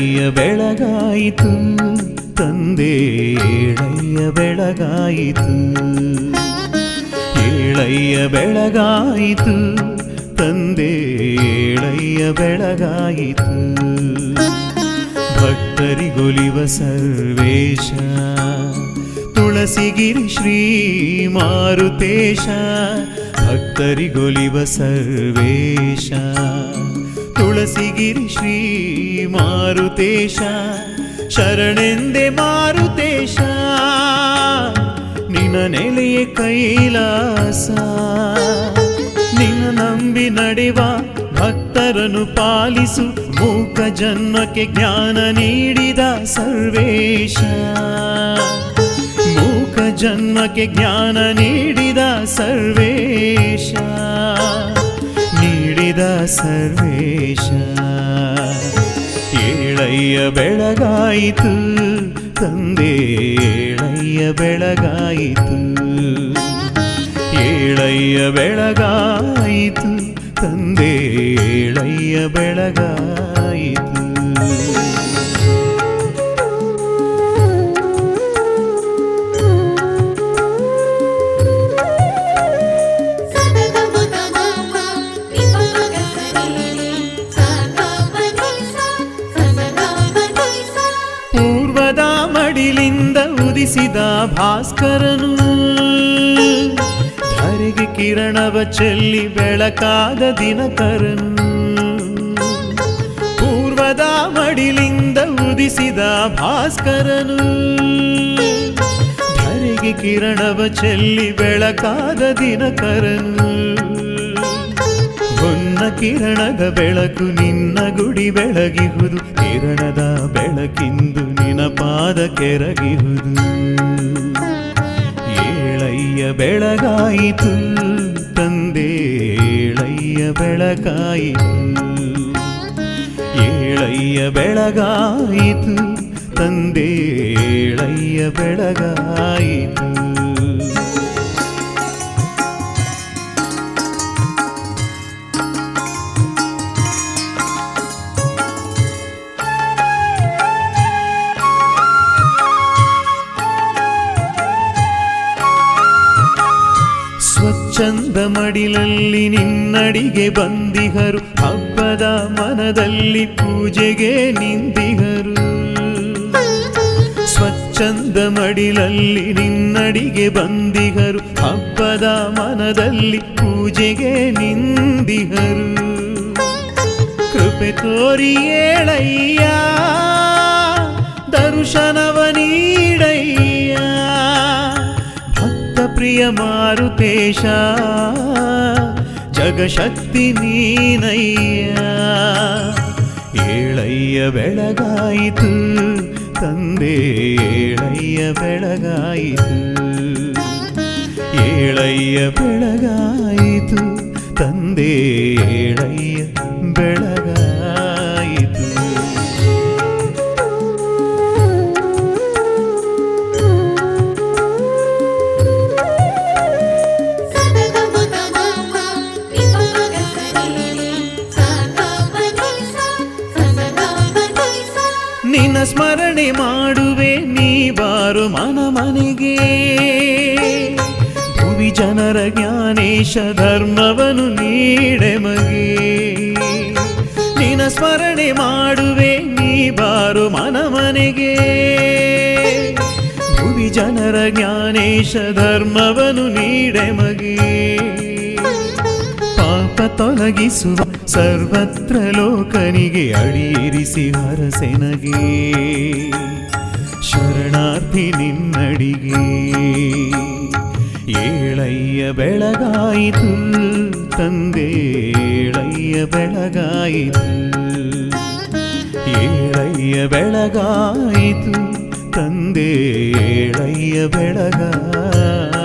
ಏಳಯ್ಯ ಬೆಳಗಾಯಿತು, ತಂದೆ ಏಳಯ್ಯ ಬೆಳಗಾಯಿತು. ಏಳಯ್ಯ ಬೆಳಗಾಯಿತು, ತಂದೆ ಏಳಯ್ಯ ಬೆಳಗಾಯಿತು. ಭಕ್ತರಿಗೊಲಿವ ಸರ್ವೇಶ, ತುಳಸಿಗಿರಿ ಶ್ರೀ ಮಾರುತೇಶ, ಭಕ್ತರಿಗೊಲಿವ ಸರ್ವೇಶ. ತುಳಸಿಗಿರಿ ಶ್ರೀ ಮಾರುತೇಶ, ಶರಣೆಂದೆ ಮಾರುತೇಶ. ನಿನ್ನ ನೆಲೆಯ ಕೈಲಾಸ, ನಿನ್ನ ನಂಬಿ ನಡೆವ ಭಕ್ತರನ್ನು ಪಾಲಿಸು, ಮೂಕ ಜನ್ಮಕ್ಕೆ ಜ್ಞಾನ ನೀಡಿದ ಸರ್ವೇಶ. ಮೂಕ ಜನ್ಮಕ್ಕೆ ಜ್ಞಾನ ನೀಡಿದ ಸರ್ವೇಶ. ನೀಡಿದ ಸರ್ವೇಶ. ಏಳಯ್ಯ ಬೆಳಗಾಯಿತು ತಂದೆ ಏಳಯ್ಯ ಬೆಳಗಾಯಿತು. ಏಳಯ್ಯ ಬೆಳಗಾಯಿತು ತಂದೆ ಏಳಯ್ಯ ಬೆಳಗಾಯಿತು. ಉದಿಸಿದ ಭಾಸ್ಕರನು. ಧರೆಗೆ ಕಿರಣವ ಚೆಲ್ಲಿ ಬೆಳಕಾದ ದಿನಕರನು. ಪೂರ್ವದ ಮಡಿಲಿಂದ ಉದಿಸಿದ ಭಾಸ್ಕರನು. ಧರೆಗೆ ಕಿರಣವ ಚೆಲ್ಲಿ ಬೆಳಕಾದ ದಿನಕರನು. ಹೊನ್ನ ಕಿರಣದ ಬೆಳಕು ನಿನ್ನ ಗುಡಿ ಬೆಳಗಿಹುದು. ಕಿರಣದ ಬೆಳಕಿಂದು ನಿನ ಪಾದ ಕೆರಗಿಹುದು. ಬೆಳಗಾಯಿತು ತಂದೆ ಏಳಯ್ಯ ಬೆಳಗಾಯಿತು ಏಳಯ್ಯ ಬೆಳಗಾಯಿತು ತಂದೆ ಏಳಯ್ಯ ಬೆಳಗಾಯಿತು ಸ್ವಚ್ಛಂದ ಮಡಿಲಲ್ಲಿ ನಿನ್ನಡಿಗೆ ಬಂದಿಹರು. ಹಬ್ಬದ ಮನದಲ್ಲಿ ಪೂಜೆಗೆ ನಿಂದಿಹರು. ಸ್ವಚ್ಛಂದ ಮಡಿಲಲ್ಲಿ ನಿನ್ನಡಿಗೆ ಬಂದಿಹರು. ಹಬ್ಬದ ಮನದಲ್ಲಿ ಪೂಜೆಗೆ ನಿಂದಿಹರು. ಕೃಪೆ ತೋರಿ ಭಕ್ತ ಪ್ರಿಯ ಮಾರುತೇಶ ಜಗಶಕ್ತಿ ನೀನಯ್ಯ ಏಳಯ್ಯ ಬೆಳಗಾಯಿತು ತಂದೆ ಏಳಯ್ಯ ಬೆಳಗಾಯಿತು ಏಳಯ್ಯ ಬೆಳಗಾಯಿತು ತಂದೆ ಏಳಯ್ಯ ಬೆಳಗಾಯಿತು ಸ್ಮರಣೆ ಮಾಡುವೆ, ನೀ ಬಾರು ಮನ ಮನೆಗೆ ಭುವಿ ಜನರ ಜ್ಞಾನೇಶ ಧರ್ಮವನು ನೀಡೆಮಗೆ. ನಿನ ಸ್ಮರಣೆ ಮಾಡುವೆ, ನೀ ಬಾರು ಮನ ಮನೆಗೆ ಭುವಿ ಜನರ ಜ್ಞಾನೇಶ ಧರ್ಮವನು ನೀಡೆ ಮಗೆ ಪಾಪ ತೊಲಗಿಸುವ ಸರ್ವತ್ರ ಲೋಕನಿಗೆ ಅಡಿಯಿರಿಸಿ ಹರಸೆನಗೆ ಶರಣಾರ್ಥಿ ನಿನ್ನಡಿಗೆ ಏಳಯ್ಯ ಬೆಳಗಾಯಿತು ತಂದೆ ಏಳಯ್ಯ ಬೆಳಗಾಯಿತು ಏಳಯ್ಯ ಬೆಳಗಾಯಿತು ತಂದೆ ಏಳಯ್ಯ ಬೆಳಗಾಯಿತು